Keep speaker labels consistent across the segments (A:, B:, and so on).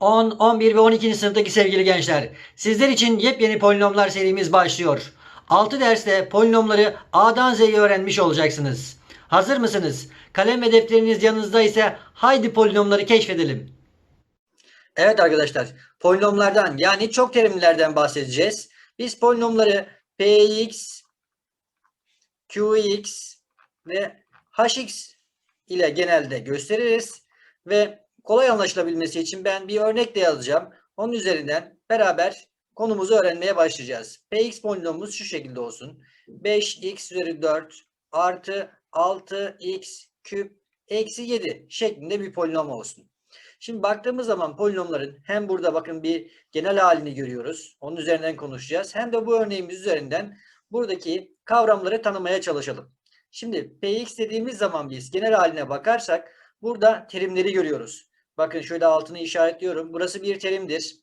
A: 10, 11 ve 12. sınıftaki sevgili gençler, sizler için yepyeni polinomlar serimiz başlıyor. 6 derste polinomları A'dan Z'ye öğrenmiş olacaksınız. Hazır mısınız? Kalem ve defteriniz yanınızda ise haydi polinomları keşfedelim. Evet arkadaşlar, polinomlardan yani çok terimlilerden bahsedeceğiz. Biz polinomları Px, Qx ve Hx ile genelde gösteririz ve kolay anlaşılabilmesi için ben bir örnek de yazacağım. Onun üzerinden beraber konumuzu öğrenmeye başlayacağız. Px polinomumuz şu şekilde olsun. 5x üzeri 4 artı 6x küp eksi 7 şeklinde bir polinom olsun. Şimdi baktığımız zaman polinomların hem burada bakın bir genel halini görüyoruz. Onun üzerinden konuşacağız. Hem de bu örneğimiz üzerinden buradaki kavramları tanımaya çalışalım. Şimdi px dediğimiz zaman biz genel haline bakarsak burada terimleri görüyoruz. Bakın şöyle altını işaretliyorum. Burası bir terimdir.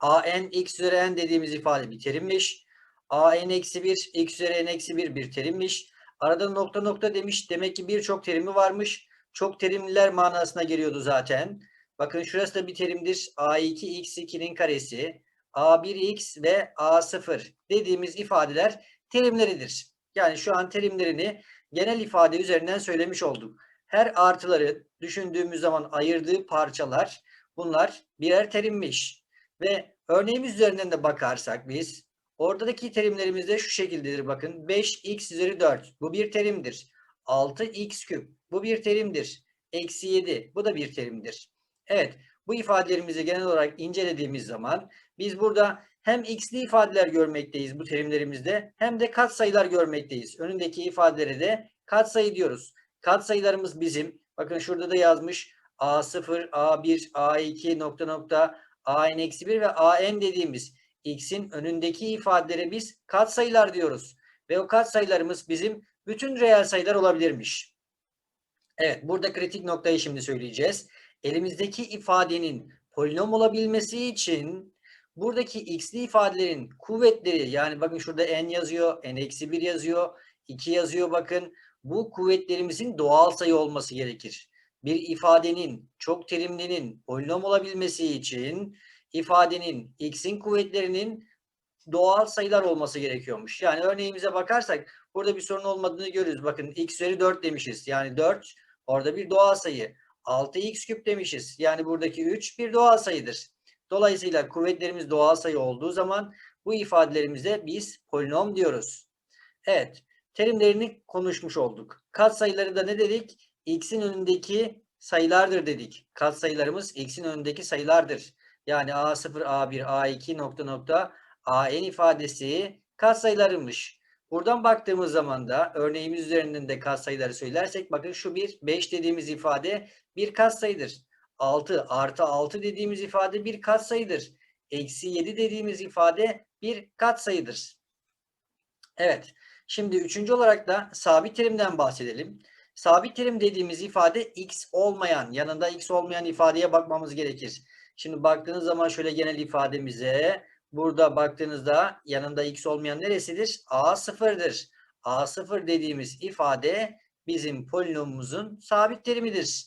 A: an x üzeri n dediğimiz ifade bir terimmiş. an eksi 1 x üzeri n eksi 1 bir terimmiş. Arada nokta nokta demiş. Demek ki birçok terimi varmış. Çok terimliler manasına geliyordu zaten. Bakın şurası da bir terimdir. a2 x2'nin karesi. a1x ve a0 dediğimiz ifadeler terimleridir. Yani şu an terimlerini genel ifade üzerinden söylemiş olduk. Her artıları düşündüğümüz zaman ayırdığı parçalar bunlar birer terimmiş. Ve örneğimiz üzerinden de bakarsak biz oradaki terimlerimiz de şu şekildedir. Bakın 5x üzeri 4 bu bir terimdir. 6x küp bu bir terimdir. Eksi 7 bu da bir terimdir. Evet bu ifadelerimizi genel olarak incelediğimiz zaman biz burada hem x'li ifadeler görmekteyiz bu terimlerimizde hem de katsayılar görmekteyiz. Önündeki ifadelere de katsayı diyoruz. Katsayılarımız bizim bakın şurada da yazmış A0, A1, A2 nokta nokta AN eksi 1 ve AN dediğimiz x'in önündeki ifadelere biz katsayılar diyoruz. Ve o katsayılarımız bizim bütün reel sayılar olabilirmiş. Evet burada kritik noktayı şimdi söyleyeceğiz. Elimizdeki ifadenin polinom olabilmesi için buradaki x'li ifadelerin kuvvetleri yani bakın şurada n yazıyor, n eksi 1 yazıyor, 2 yazıyor bakın. Bu kuvvetlerimizin doğal sayı olması gerekir. Bir ifadenin çok terimlinin polinom olabilmesi için ifadenin x'in kuvvetlerinin doğal sayılar olması gerekiyormuş. Yani örneğimize bakarsak burada bir sorun olmadığını görürüz. Bakın x üzeri 4 demişiz. Yani 4 orada bir doğal sayı. 6x küp demişiz. Yani buradaki 3 bir doğal sayıdır. Dolayısıyla kuvvetlerimiz doğal sayı olduğu zaman bu ifadelerimize biz polinom diyoruz. Evet. Terimlerini konuşmuş olduk. Katsayıları da ne dedik? X'in önündeki sayılardır dedik. Katsayılarımız X'in önündeki sayılardır. Yani A0, A1, A2 nokta nokta AN ifadesi katsayılarıymış. Buradan baktığımız zaman da örneğimiz üzerinden de katsayıları söylersek bakın şu bir 5 dediğimiz ifade bir katsayıdır. 6 artı 6 dediğimiz ifade bir katsayıdır. Eksi 7 dediğimiz ifade bir katsayıdır. Evet. Şimdi üçüncü olarak da sabit terimden bahsedelim. Sabit terim dediğimiz ifade x olmayan, yanında x olmayan ifadeye bakmamız gerekir. Şimdi baktığınız zaman şöyle genel ifademize burada baktığınızda yanında x olmayan neresidir? A sıfırdır. A sıfır dediğimiz ifade bizim polinomumuzun sabit terimidir.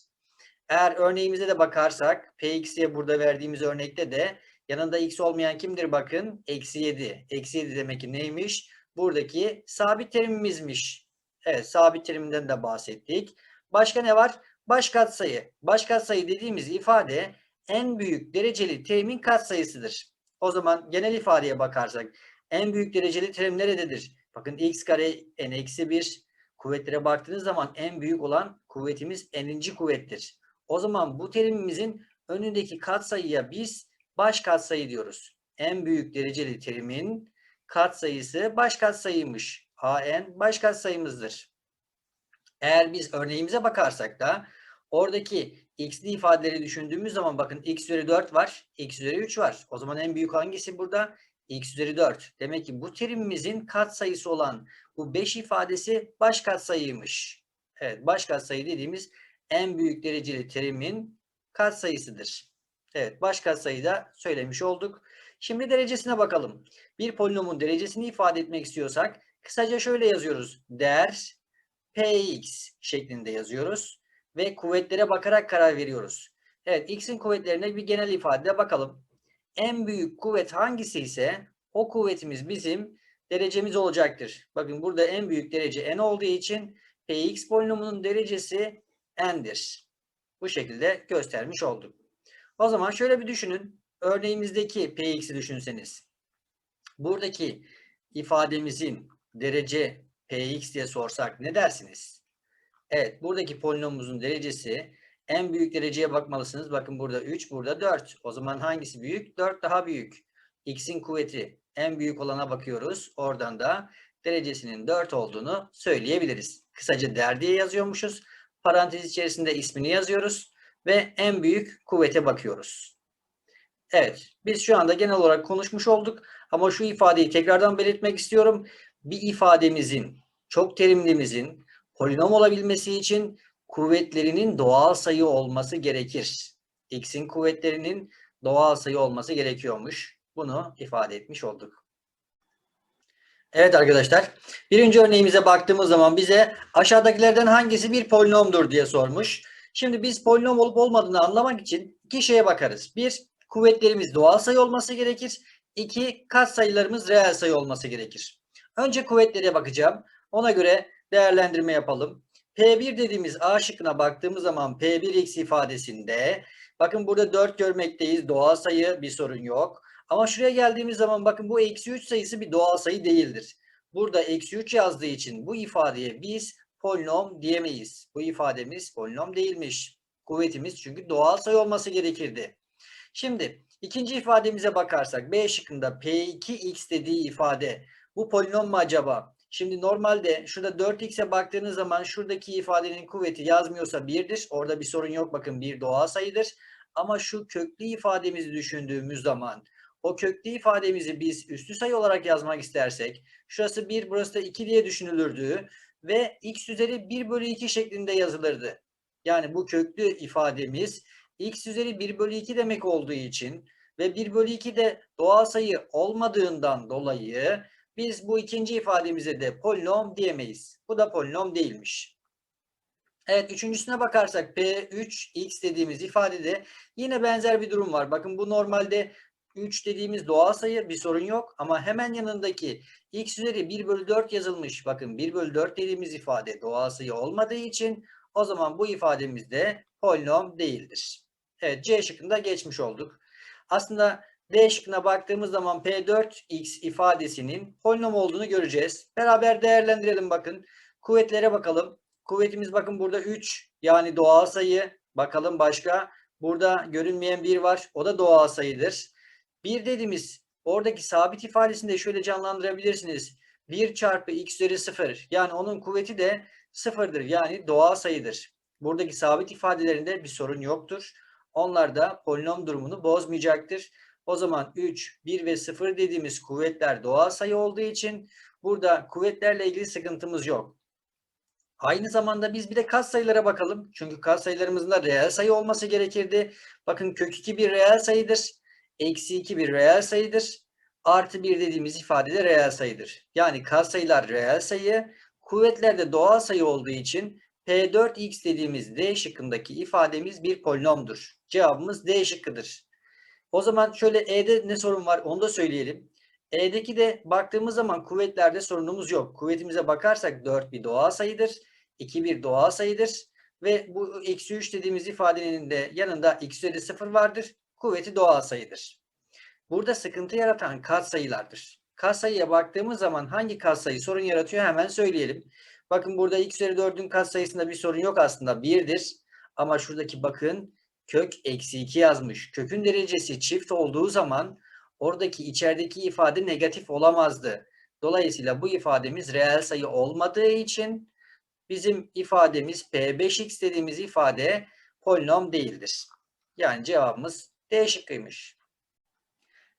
A: Eğer örneğimize de bakarsak px'ye burada verdiğimiz örnekte de yanında x olmayan kimdir bakın? Eksi 7. Eksi 7 demek ki neymiş? Buradaki sabit terimimizmiş. Evet sabit teriminden de bahsettik. Başka ne var? Baş katsayı. Baş katsayı dediğimiz ifade en büyük dereceli terimin katsayısıdır. O zaman genel ifadeye bakarsak en büyük dereceli terim nerededir? Bakın x kare n eksi 1 kuvvetlere baktığınız zaman en büyük olan kuvvetimiz n'inci kuvvettir. O zaman bu terimimizin önündeki katsayıya biz baş katsayı diyoruz. En büyük dereceli terimin katsayısı baş katsayıymış. an baş katsayımızdır. Eğer biz örneğimize bakarsak da oradaki x'li ifadeleri düşündüğümüz zaman bakın x üzeri 4 var, x üzeri 3 var. O zaman en büyük hangisi burada? x üzeri 4. Demek ki bu terimimizin katsayısı olan bu 5 ifadesi baş katsayıymış. Evet baş katsayı dediğimiz en büyük dereceli terimin katsayısıdır. Evet baş katsayıyı da söylemiş olduk. Şimdi derecesine bakalım. Bir polinomun derecesini ifade etmek istiyorsak kısaca şöyle yazıyoruz. Değer px şeklinde yazıyoruz ve kuvvetlere bakarak karar veriyoruz. Evet x'in kuvvetlerine bir genel ifade bakalım. En büyük kuvvet hangisi ise o kuvvetimiz bizim derecemiz olacaktır. Bakın burada en büyük derece n olduğu için px polinomunun derecesi n'dir. Bu şekilde göstermiş olduk. O zaman şöyle bir düşünün. Örneğimizdeki px'i düşünseniz. Buradaki ifademizin derece px diye sorsak ne dersiniz? Evet, buradaki polinomumuzun derecesi en büyük dereceye bakmalısınız. Bakın burada 3, burada 4. O zaman hangisi büyük? 4 daha büyük. X'in kuvveti en büyük olana bakıyoruz. Oradan da derecesinin 4 olduğunu söyleyebiliriz. Kısaca der diye yazıyormuşuz. Parantez içerisinde ismini yazıyoruz ve en büyük kuvvete bakıyoruz. Evet, biz şu anda genel olarak konuşmuş olduk ama şu ifadeyi tekrardan belirtmek istiyorum. Bir ifademizin, çok terimlimizin polinom olabilmesi için kuvvetlerinin doğal sayı olması gerekir. X'in kuvvetlerinin doğal sayı olması gerekiyormuş. Bunu ifade etmiş olduk. Evet arkadaşlar. Birinci örneğimize baktığımız zaman bize aşağıdakilerden hangisi bir polinomdur diye sormuş. Şimdi biz polinom olup olmadığını anlamak için iki şeye bakarız. Bir, kuvvetlerimiz doğal sayı olması gerekir. İki, katsayılarımız reel sayı olması gerekir. Önce kuvvetlere bakacağım. Ona göre değerlendirme yapalım. P1 dediğimiz A şıkkına baktığımız zaman P1x ifadesinde bakın burada 4 görmekteyiz. Doğal sayı bir sorun yok. Ama şuraya geldiğimiz zaman bakın bu eksi 3 sayısı bir doğal sayı değildir. Burada eksi 3 yazdığı için bu ifadeye biz polinom diyemeyiz. Bu ifademiz polinom değilmiş. Kuvvetimiz çünkü doğal sayı olması gerekirdi. Şimdi ikinci ifademize bakarsak B şıkkında P2x dediği ifade bu polinom mu acaba? Şimdi normalde şurada 4x'e baktığınız zaman şuradaki ifadenin kuvveti yazmıyorsa 1'dir. Orada bir sorun yok. Bakın bir doğal sayıdır. Ama şu köklü ifademizi düşündüğümüz zaman o köklü ifademizi biz üstü sayı olarak yazmak istersek şurası 1 burası da 2 diye düşünülürdü ve x üzeri 1 bölü 2 şeklinde yazılırdı. Yani bu köklü ifademiz x üzeri 1 bölü 2 demek olduğu için ve 1 bölü 2 de doğal sayı olmadığından dolayı biz bu ikinci ifademize de polinom diyemeyiz. Bu da polinom değilmiş. Evet üçüncüsüne bakarsak P3x dediğimiz ifadede yine benzer bir durum var. Bakın bu normalde 3 dediğimiz doğal sayı bir sorun yok ama hemen yanındaki x üzeri 1 bölü 4 yazılmış. Bakın 1 bölü 4 dediğimiz ifade doğal sayı olmadığı için o zaman bu ifademiz de polinom değildir. Evet C şıkkında geçmiş olduk. Aslında D şıkkına baktığımız zaman P4x ifadesinin polinom olduğunu göreceğiz. Beraber değerlendirelim bakın. Kuvvetlere bakalım. Kuvvetimiz bakın burada 3 yani doğal sayı. Bakalım başka. Burada görünmeyen 1 var. O da doğal sayıdır. 1 dediğimiz oradaki sabit ifadesini de şöyle canlandırabilirsiniz. 1 çarpı x üzeri 0 yani onun kuvveti de 0'dır yani doğal sayıdır. Buradaki sabit ifadelerinde bir sorun yoktur. Onlar da polinom durumunu bozmayacaktır. O zaman 3, 1 ve 0 dediğimiz kuvvetler doğal sayı olduğu için burada kuvvetlerle ilgili sıkıntımız yok. Aynı zamanda biz bir de kat sayılara bakalım. Çünkü kat sayılarımızın da reel sayı olması gerekirdi. Bakın kök 2 bir reel sayıdır. Eksi 2 bir reel sayıdır. Artı 1 dediğimiz ifade de reel sayıdır. Yani kat sayılar reel sayı. Kuvvetler de doğal sayı olduğu için P4x dediğimiz D şıkkındaki ifademiz bir polinomdur. Cevabımız D şıkkıdır. O zaman şöyle E'de ne sorun var onu da söyleyelim. E'deki de baktığımız zaman kuvvetlerde sorunumuz yok. Kuvvetimize bakarsak 4 bir doğal sayıdır. 2 bir doğal sayıdır. Ve bu eksi 3 dediğimiz ifadenin de yanında x üzeri 0 vardır. Kuvveti doğal sayıdır. Burada sıkıntı yaratan katsayılardır. Katsayıya baktığımız zaman hangi katsayı sorun yaratıyor hemen söyleyelim. Bakın burada x üzeri 4'ün katsayısında bir sorun yok aslında. 1'dir. Ama şuradaki bakın kök eksi 2 yazmış. Kökün derecesi çift olduğu zaman oradaki içerideki ifade negatif olamazdı. Dolayısıyla bu ifademiz reel sayı olmadığı için bizim ifademiz P5x dediğimiz ifade polinom değildir. Yani cevabımız D şıkkıymış.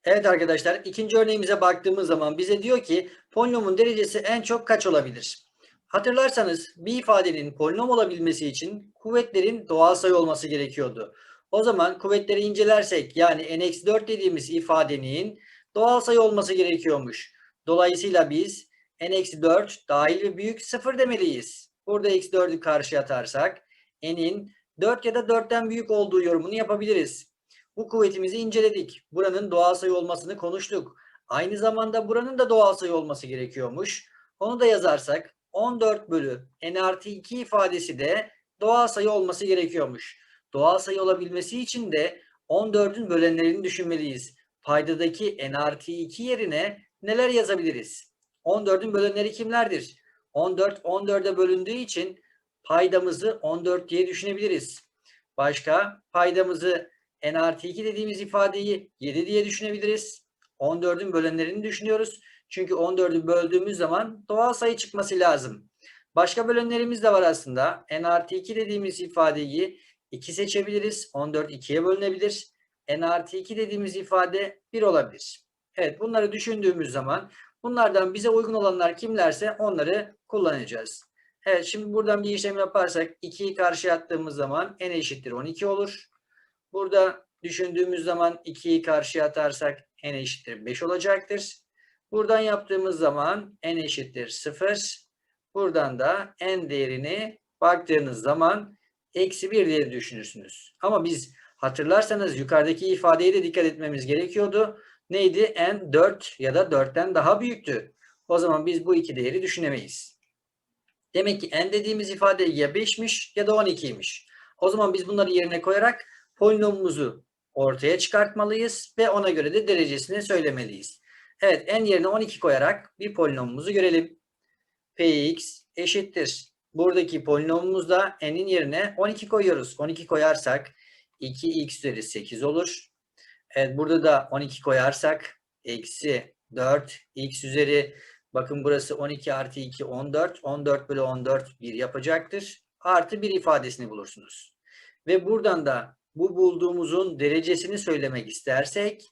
A: Evet arkadaşlar ikinci örneğimize baktığımız zaman bize diyor ki polinomun derecesi en çok kaç olabilir? Hatırlarsanız bir ifadenin polinom olabilmesi için kuvvetlerin doğal sayı olması gerekiyordu. O zaman kuvvetleri incelersek yani n-4 dediğimiz ifadenin doğal sayı olması gerekiyormuş. Dolayısıyla biz n-4 dahil ve büyük 0 demeliyiz. Burada x4'ü karşıya atarsak n'in 4 ya da 4'ten büyük olduğu yorumunu yapabiliriz. Bu kuvvetimizi inceledik. Buranın doğal sayı olmasını konuştuk. Aynı zamanda buranın da doğal sayı olması gerekiyormuş. Onu da yazarsak 14 bölü n artı 2 ifadesi de doğal sayı olması gerekiyormuş. Doğal sayı olabilmesi için de 14'ün bölenlerini düşünmeliyiz. Paydadaki n artı 2 yerine neler yazabiliriz? 14'ün bölenleri kimlerdir? 14 14'e bölündüğü için paydamızı 14 diye düşünebiliriz. Başka paydamızı n artı 2 dediğimiz ifadeyi 7 diye düşünebiliriz. 14'ün bölenlerini düşünüyoruz. Çünkü 14'ü böldüğümüz zaman doğal sayı çıkması lazım. Başka bölenlerimiz de var aslında. n artı 2 dediğimiz ifadeyi 2 seçebiliriz. 14 2'ye bölünebilir. n artı 2 dediğimiz ifade 1 olabilir. Evet bunları düşündüğümüz zaman bunlardan bize uygun olanlar kimlerse onları kullanacağız. Evet şimdi buradan bir işlem yaparsak 2'yi karşıya attığımız zaman n eşittir 12 olur. Burada düşündüğümüz zaman 2'yi karşıya atarsak n eşittir 5 olacaktır. Buradan yaptığımız zaman n eşittir 0. Buradan da n değerini baktığınız zaman eksi 1 diye düşünürsünüz. Ama biz hatırlarsanız yukarıdaki ifadeye de dikkat etmemiz gerekiyordu. Neydi? n 4 ya da 4'ten daha büyüktü. O zaman biz bu iki değeri düşünemeyiz. Demek ki n dediğimiz ifade ya 5'miş ya da 12'ymiş. O zaman biz bunları yerine koyarak polinomumuzu ortaya çıkartmalıyız ve ona göre de derecesini söylemeliyiz. Evet n yerine 12 koyarak bir polinomumuzu görelim. px eşittir. Buradaki polinomumuzda n'in yerine 12 koyuyoruz. 12 koyarsak 2x üzeri 8 olur. Evet burada da 12 koyarsak eksi 4 x üzeri bakın burası 12 artı 2 14. 14 bölü 14 1 yapacaktır. Artı 1 ifadesini bulursunuz. Ve buradan da bu bulduğumuzun derecesini söylemek istersek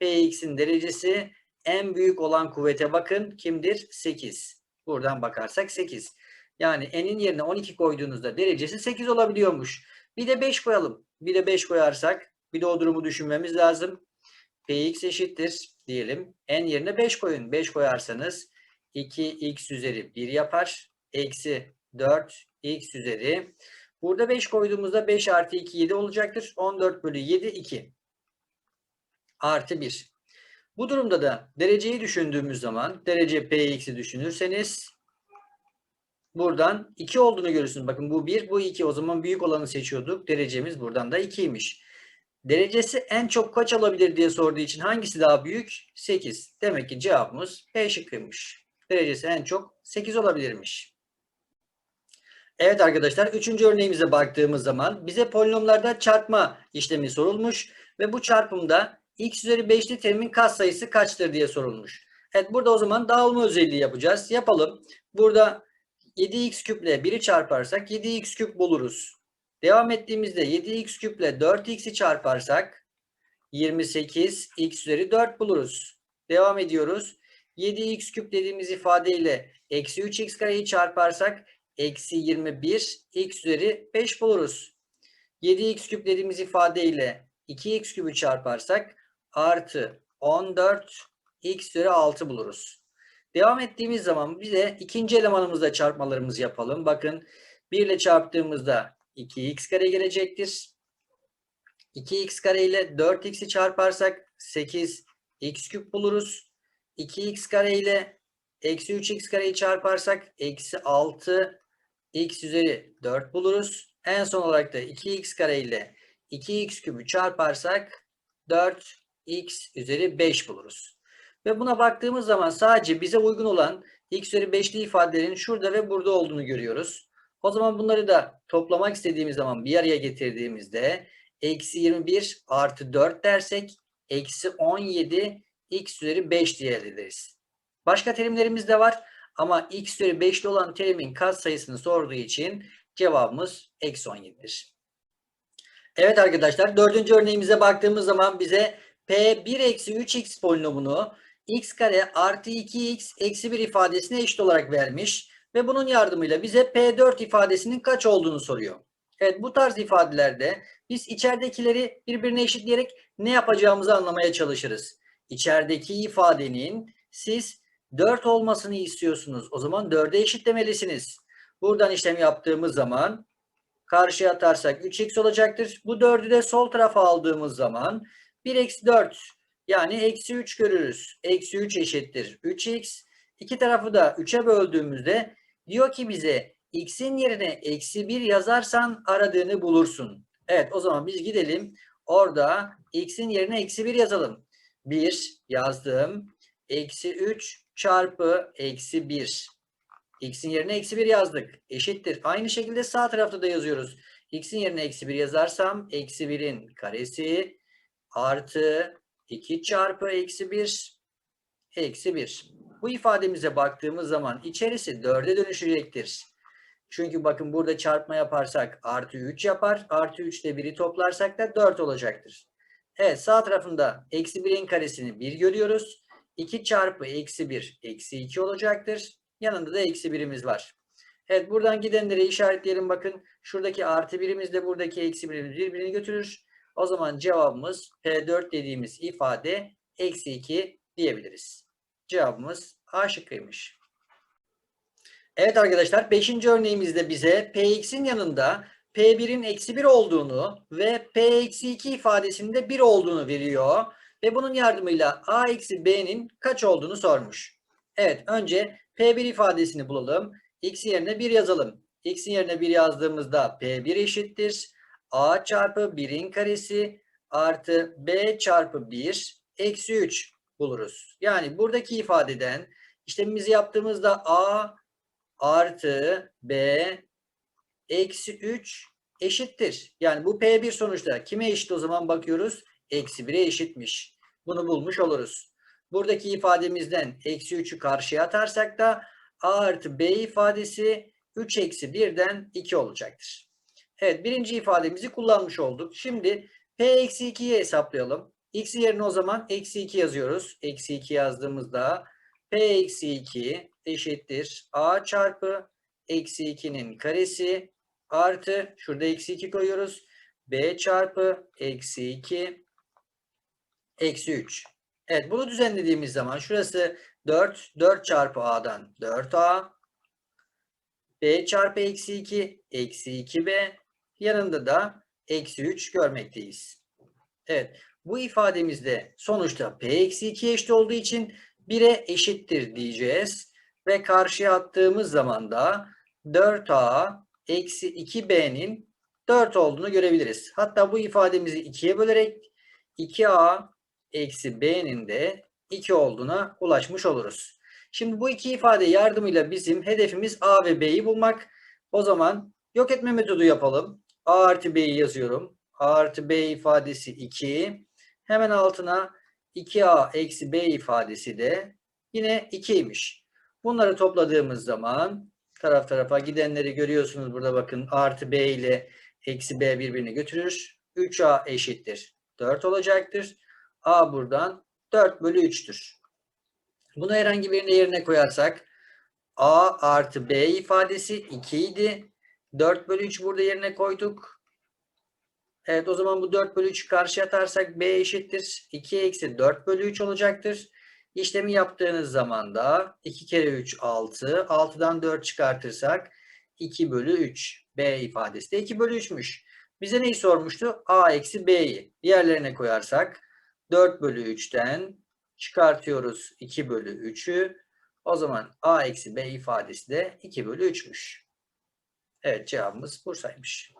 A: Px'in derecesi en büyük olan kuvvete bakın kimdir? 8. Buradan bakarsak 8. Yani n'in yerine 12 koyduğunuzda derecesi 8 olabiliyormuş. Bir de 5 koyalım. Bir de 5 koyarsak bir de o durumu düşünmemiz lazım. Px eşittir diyelim. n yerine 5 koyun. 5 koyarsanız 2x üzeri 1 yapar. Eksi 4 x üzeri. Burada 5 koyduğumuzda 5 artı 2 7 olacaktır. 14 bölü 7 2. Artı 1. Bu durumda da dereceyi düşündüğümüz zaman derece Px'i düşünürseniz buradan 2 olduğunu görürsünüz. Bakın bu 1 bu 2 o zaman büyük olanı seçiyorduk. Derecemiz buradan da 2'ymiş. Derecesi en çok kaç alabilir diye sorduğu için hangisi daha büyük? 8. Demek ki cevabımız B şıkkıymış. Derecesi en çok 8 olabilirmiş. Evet arkadaşlar 3. örneğimize baktığımız zaman bize polinomlarda çarpma işlemi sorulmuş ve bu çarpımda x üzeri 5'li terimin katsayısı kaçtır diye sorulmuş. Evet burada o zaman dağılma özelliği yapacağız. Yapalım. Burada 7x küple 1'i çarparsak 7x küp buluruz. Devam ettiğimizde 7x küple 4x'i çarparsak 28 x üzeri 4 buluruz. Devam ediyoruz. 7x küp dediğimiz ifadeyle eksi 3x kareyi çarparsak eksi 21 x üzeri 5 buluruz. 7x küp dediğimiz ifadeyle 2x küpü çarparsak artı 14 x üzeri 6 buluruz. Devam ettiğimiz zaman bize ikinci elemanımızda çarpmalarımızı yapalım. Bakın 1 ile çarptığımızda 2x kare gelecektir. 2x kare ile 4x'i çarparsak 8x küp buluruz. 2x kare ile eksi 3x kareyi çarparsak eksi 6 x üzeri 4 buluruz. En son olarak da 2x kare ile 2x küpü çarparsak 4x üzeri 5 buluruz. Ve buna baktığımız zaman sadece bize uygun olan x üzeri 5'li ifadelerin şurada ve burada olduğunu görüyoruz. O zaman bunları da toplamak istediğimiz zaman bir araya getirdiğimizde eksi 21 artı 4 dersek eksi 17 x üzeri 5 diye elde ederiz. Başka terimlerimiz de var ama x üzeri 5'li olan terimin kat sayısını sorduğu için cevabımız eksi 17'dir. Evet arkadaşlar dördüncü örneğimize baktığımız zaman bize P1 eksi 3x polinomunu x kare artı 2x eksi 1 ifadesine eşit olarak vermiş ve bunun yardımıyla bize P4 ifadesinin kaç olduğunu soruyor. Evet bu tarz ifadelerde biz içeridekileri birbirine eşitleyerek ne yapacağımızı anlamaya çalışırız. İçerideki ifadenin siz 4 olmasını istiyorsunuz. O zaman 4'e eşitlemelisiniz. Buradan işlem yaptığımız zaman karşıya atarsak 3x olacaktır. Bu 4'ü de sol tarafa aldığımız zaman 1 eksi 4 yani eksi 3 görürüz. Eksi 3 eşittir 3x. İki tarafı da 3'e böldüğümüzde diyor ki bize x'in yerine eksi 1 yazarsan aradığını bulursun. Evet o zaman biz gidelim. Orada x'in yerine eksi 1 yazalım. 1 yazdım. Eksi 3 çarpı eksi 1. X'in yerine eksi 1 yazdık. Eşittir. Aynı şekilde sağ tarafta da yazıyoruz. X'in yerine eksi 1 yazarsam eksi 1'in karesi artı 2 çarpı eksi 1 eksi 1. Bu ifademize baktığımız zaman içerisi 4'e dönüşecektir. Çünkü bakın burada çarpma yaparsak artı 3 yapar. Artı 3 ile 1'i toplarsak da 4 olacaktır. Evet sağ tarafında eksi 1'in karesini 1 görüyoruz. 2 çarpı eksi 1 eksi 2 olacaktır. Yanında da eksi 1'imiz var. Evet buradan gidenleri işaretleyelim bakın. Şuradaki artı birimizle buradaki eksi birimiz birbirini götürür. O zaman cevabımız P4 dediğimiz ifade eksi 2 diyebiliriz. Cevabımız A şıkkıymış. Evet arkadaşlar 5. örneğimizde bize Px'in yanında P1'in eksi 1 olduğunu ve P eksi 2 ifadesinde 1 olduğunu veriyor. Ve bunun yardımıyla A eksi B'nin kaç olduğunu sormuş. Evet önce P1 ifadesini bulalım. X yerine 1 yazalım. X'in yerine 1 yazdığımızda P1 eşittir. A çarpı 1'in karesi artı B çarpı 1 eksi 3 buluruz. Yani buradaki ifadeden işlemimizi yaptığımızda A artı B eksi 3 eşittir. Yani bu P1 sonuçta kime eşit o zaman bakıyoruz? Eksi 1'e eşitmiş. Bunu bulmuş oluruz. Buradaki ifademizden eksi 3'ü karşıya atarsak da A artı B ifadesi 3 eksi 1'den 2 olacaktır. Evet birinci ifademizi kullanmış olduk. Şimdi P eksi 2'yi hesaplayalım. X yerine o zaman eksi 2 yazıyoruz. Eksi 2 yazdığımızda P eksi 2 eşittir. A çarpı eksi 2'nin karesi artı şurada eksi 2 koyuyoruz. B çarpı eksi 2 eksi 3. Evet bunu düzenlediğimiz zaman şurası 4. 4 çarpı A'dan 4A. B çarpı eksi 2 eksi 2B. Yanında da eksi 3 görmekteyiz. Evet bu ifademizde sonuçta P eksi 2 eşit olduğu için 1'e eşittir diyeceğiz. Ve karşıya attığımız zaman da 4A eksi 2B'nin 4 olduğunu görebiliriz. Hatta bu ifademizi 2'ye bölerek 2A eksi B'nin de 2 olduğuna ulaşmış oluruz. Şimdi bu iki ifade yardımıyla bizim hedefimiz A ve B'yi bulmak. O zaman yok etme metodu yapalım. A artı B'yi yazıyorum. A artı B ifadesi 2. Hemen altına 2A eksi B ifadesi de yine 2'ymiş. Bunları topladığımız zaman taraf tarafa gidenleri görüyorsunuz burada bakın artı B ile eksi B birbirini götürür. 3A eşittir. 4 olacaktır. A buradan 4 bölü 3'tür. Bunu herhangi birine yerine koyarsak A artı B ifadesi 2 idi. 4 bölü 3 burada yerine koyduk. Evet o zaman bu 4 bölü 3'ü karşıya atarsak B eşittir. 2 eksi 4 bölü 3 olacaktır. İşlemi yaptığınız zaman da 2 kere 3 6. 6'dan 4 çıkartırsak 2 bölü 3. B ifadesi de 2 bölü 3'müş. Bize neyi sormuştu? A eksi B'yi. Diğerlerine koyarsak 4 bölü 3'ten çıkartıyoruz 2 bölü 3'ü. O zaman A eksi B ifadesi de 2 bölü 3'müş. Evet cevabımız Bursa'ymış.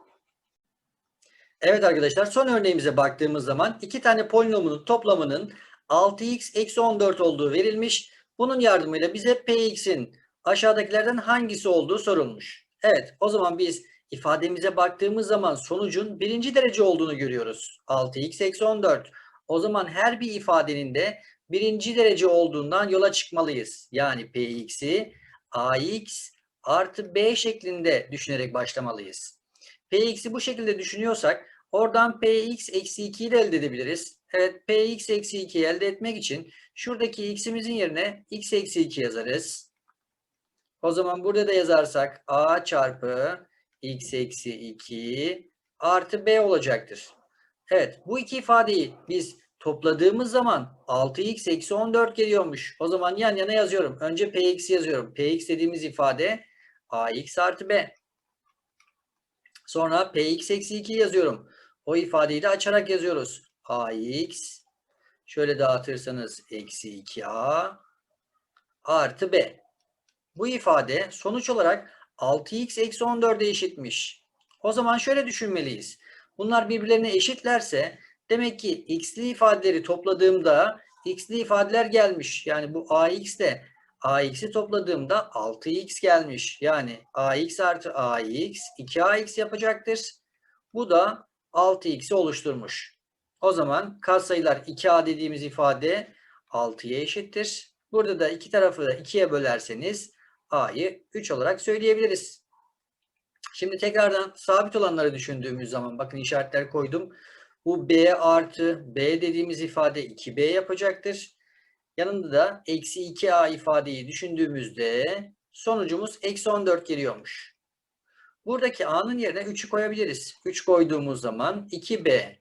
A: Evet arkadaşlar son örneğimize baktığımız zaman iki tane polinomunun toplamının 6x eksi 14 olduğu verilmiş. Bunun yardımıyla bize px'in aşağıdakilerden hangisi olduğu sorulmuş. Evet o zaman biz ifademize baktığımız zaman sonucun birinci derece olduğunu görüyoruz. 6x eksi 14. O zaman her bir ifadenin de birinci derece olduğundan yola çıkmalıyız. Yani px'i ax artı b şeklinde düşünerek başlamalıyız. px'i bu şekilde düşünüyorsak oradan px eksi 2'yi de elde edebiliriz. Evet px eksi 2'yi elde etmek için şuradaki x'imizin yerine x eksi 2 yazarız. O zaman burada da yazarsak a çarpı x eksi 2 artı b olacaktır. Evet bu iki ifadeyi biz topladığımız zaman 6x eksi 14 geliyormuş. O zaman yan yana yazıyorum. Önce px yazıyorum. px dediğimiz ifade ax artı b. Sonra px eksi 2 yazıyorum. O ifadeyi de açarak yazıyoruz. ax şöyle dağıtırsanız eksi 2a artı b. Bu ifade sonuç olarak 6x eksi 14'e eşitmiş. O zaman şöyle düşünmeliyiz. Bunlar birbirlerine eşitlerse demek ki x'li ifadeleri topladığımda x'li ifadeler gelmiş. Yani bu ax de ax'i topladığımda 6x gelmiş. Yani ax artı ax 2ax yapacaktır. Bu da 6x'i oluşturmuş. O zaman katsayılar 2a dediğimiz ifade 6'ya eşittir. Burada da iki tarafı da 2'ye bölerseniz a'yı 3 olarak söyleyebiliriz. Şimdi tekrardan sabit olanları düşündüğümüz zaman bakın işaretler koydum. Bu b artı b dediğimiz ifade 2b yapacaktır. Yanında da eksi 2a ifadeyi düşündüğümüzde sonucumuz eksi 14 geliyormuş. Buradaki a'nın yerine 3'ü koyabiliriz. 3 koyduğumuz zaman 2b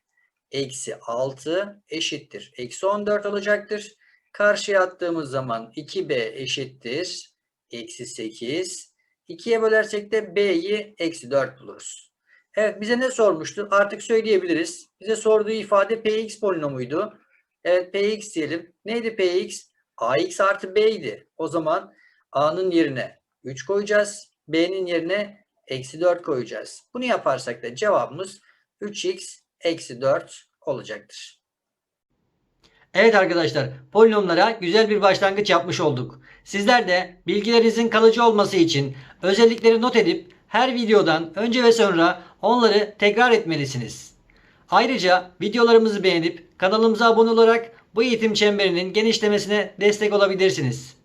A: eksi 6 eşittir. Eksi 14 olacaktır. Karşıya attığımız zaman 2b eşittir. Eksi 8. 2'ye bölersek de b'yi eksi 4 buluruz. Evet bize ne sormuştu? Artık söyleyebiliriz. Bize sorduğu ifade px polinomuydu. Evet px diyelim. Neydi px? ax artı b idi. O zaman a'nın yerine 3 koyacağız. b'nin yerine eksi 4 koyacağız. Bunu yaparsak da cevabımız 3x eksi 4 olacaktır. Evet arkadaşlar polinomlara güzel bir başlangıç yapmış olduk. Sizler de bilgilerinizin kalıcı olması için özellikleri not edip her videodan önce ve sonra onları tekrar etmelisiniz. Ayrıca videolarımızı beğenip kanalımıza abone olarak bu eğitim çemberinin genişlemesine destek olabilirsiniz.